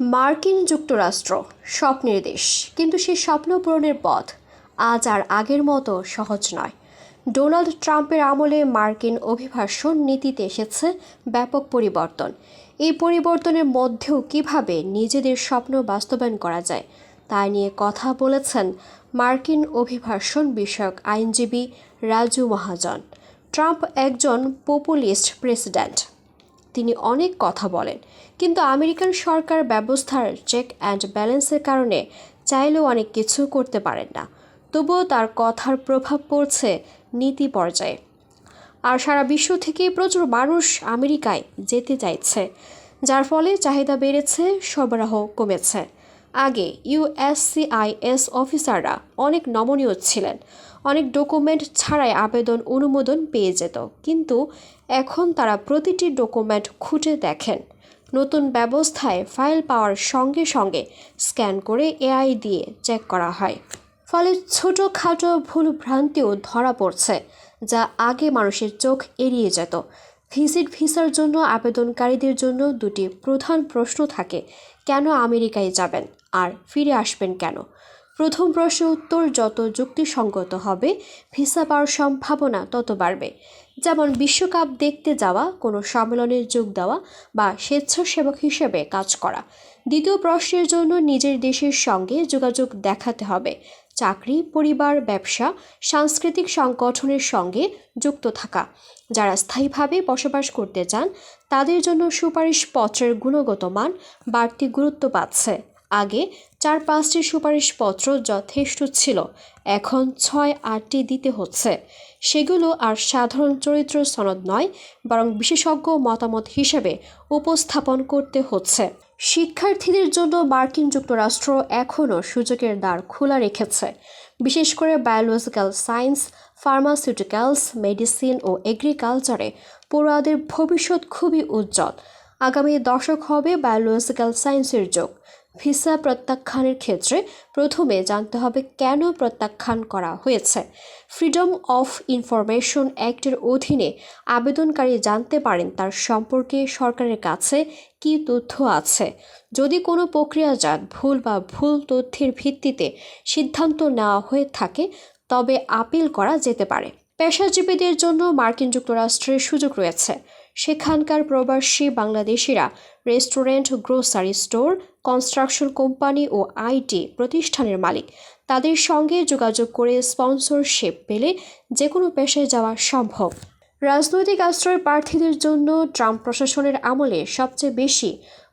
মার্কিন যুক্তরাষ্ট্র স্বপ্নের দেশ। কিন্তু সেই স্বপ্ন পূরণের পথ আজ আর আগের মতো সহজ নয়। ডোনাল্ড ট্রাম্পের আমলে মার্কিন অভিবাসন নীতিতে এসেছে ব্যাপক পরিবর্তন। এই পরিবর্তনের মধ্যেও কীভাবে নিজেদের স্বপ্ন বাস্তবায়ন করা যায়, তা নিয়ে কথা বলেছেন মার্কিন অভিবাসন বিষয়ক আইনজীবী রাজু মহাজন। ট্রাম্প একজন পপুলিস্ট প্রেসিডেন্ট। তিনি অনেক কথা বলেন। কিন্তু আমেরিকান সরকার ব্যবস্থার চেক অ্যান্ড ব্যালেন্সের কারণে চাইলেও অনেক কিছু করতে পারেন না। তবুও তার কথার প্রভাব পড়ছে নীতি পর্যায়ে। আর সারা বিশ্ব থেকে প্রচুর মানুষ আমেরিকায় যেতে চাইছে, যার ফলে চাহিদা বেড়েছে, সরবরাহ কমেছে। আগে ইউএসসিআইএস অফিসাররা অনেক নমনীয় ছিলেন। অনেক ডকুমেন্ট ছাড়াই আবেদন অনুমোদন পেয়ে যেত। কিন্তু এখন তারা প্রতিটি ডকুমেন্ট খুঁজে দেখেন। নতুন ব্যবস্থায় ফাইল পাওয়ার সঙ্গে সঙ্গে স্ক্যান করে এআই দিয়ে চেক করা হয়। ফলে ছোটোখাটো ভুল ভ্রান্তিও ধরা পড়ছে, যা আগে মানুষের চোখ এড়িয়ে যেত। ভিজিট ভিসার জন্য আবেদনকারীদের জন্য দুটি প্রধান প্রশ্ন থাকে, কেন আমেরিকায় যাবেন? আর ফিরে আসবেন কেন? প্রথম প্রশ্নের উত্তর যত যুক্তিসঙ্গত হবে, ভিসা পাওয়ার সম্ভাবনা তত বাড়বে। যেমন বিশ্বকাপ দেখতে যাওয়া, কোনো সম্মেলনে যোগ দেওয়া বা স্বেচ্ছাসেবক হিসেবে কাজ করা। দ্বিতীয় প্রশ্নের জন্য নিজের দেশের সঙ্গে যোগাযোগ দেখাতে হবে। চাকরি, পরিবার, ব্যবসা, সাংস্কৃতিক সংগঠনের সঙ্গে যুক্ত থাকা। যারা স্থায়ীভাবে বসবাস করতে চান, তাদের জন্য সুপারিশপত্রের গুণগত মান বাড়তি গুরুত্ব পাচ্ছে। আগে চার পাঁচটি সুপারিশপত্র যথেষ্ট ছিল। এখন ছয় আটটি দিতে হচ্ছে। সেগুলো আর সাধারণ চরিত্র সনদ নয়, বরং বিশেষজ্ঞ মতামত হিসেবে উপস্থাপন করতে হচ্ছে। শিক্ষার্থীদের জন্য মার্কিন যুক্তরাষ্ট্র এখনও সুযোগের দ্বার খোলা রেখেছে। বিশেষ করে বায়োলজিক্যাল সায়েন্স, ফার্মাসিউটিক্যালস, মেডিসিন ও এগ্রিকালচারে পড়ুয়াদের ভবিষ্যৎ খুবই উজ্জ্বল। আগামী দশক হবে বায়োলজিক্যাল সায়েন্সের যুগ। ভিসা প্রত্যাখ্যানের ক্ষেত্রে প্রথমে জানতে হবে কেন প্রত্যাখ্যান করা হয়েছে। ফ্রিডম অফ ইনফরমেশন অ্যাক্টের অধীনে আবেদনকারী জানতে পারেন তার সম্পর্কে সরকারের কাছে কী তথ্য আছে। যদি কোনো প্রক্রিয়াজাত ভুল বা ভুল তথ্যের ভিত্তিতে সিদ্ধান্ত নেওয়া হয়ে থাকে, তবে আপিল করা যেতে পারে। পেশাজীবীদের জন্য মার্কিন যুক্তরাষ্ট্রের সুযোগ রয়েছে। সেখানকার প্রবাসী বাংলাদেশিরা restaurant, grocery store, construction company O IT প্রতিষ্ঠানের মালিক। তাদের সঙ্গে যোগাযোগ করে স্পন্সরশিপ পেলে যে কোনো পেশায় যাওয়া সম্ভব। রাজনৈতিক আশ্রয় প্রার্থীদের জন্য ট্রাম্প প্রশাসনের আমলে সবচেয়ে বেশি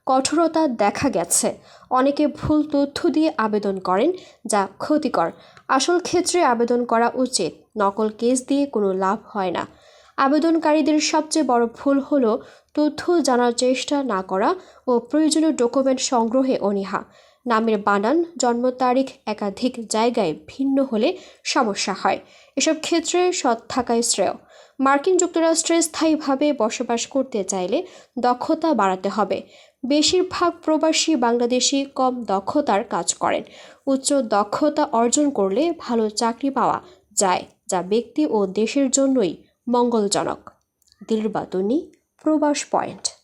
কঠোরতা দেখা গেছে। অনেকে ভুল তথ্য দিয়ে আবেদন করেন, যা ক্ষতিকর। আসল ক্ষেত্রে আবেদন করা উচিত। নকল কেস দিয়ে কোনো লাভ হয় না। আবেদনকারীদের সবচেয়ে বড় ভুল হল তথ্য জানার চেষ্টা না করা ও প্রয়োজনীয় ডকুমেন্ট সংগ্রহে অনীহা। নামের বানান, জন্ম তারিখ, একাধিক জায়গায় ভিন্ন হলে সমস্যা হয়। এসব ক্ষেত্রে সৎ থাকাই শ্রেয়। মার্কিন যুক্তরাষ্ট্রে স্থায়ীভাবে বসবাস করতে চাইলে দক্ষতা বাড়াতে হবে। বেশিরভাগ প্রবাসী বাংলাদেশি কম দক্ষতার কাজ করেন। উচ্চ দক্ষতা অর্জন করলে ভালো চাকরি পাওয়া যায়, যা ব্যক্তি ও দেশের জন্যই মঙ্গলজনক। দিলবাতুনি প্রবাস পয়েন্ট।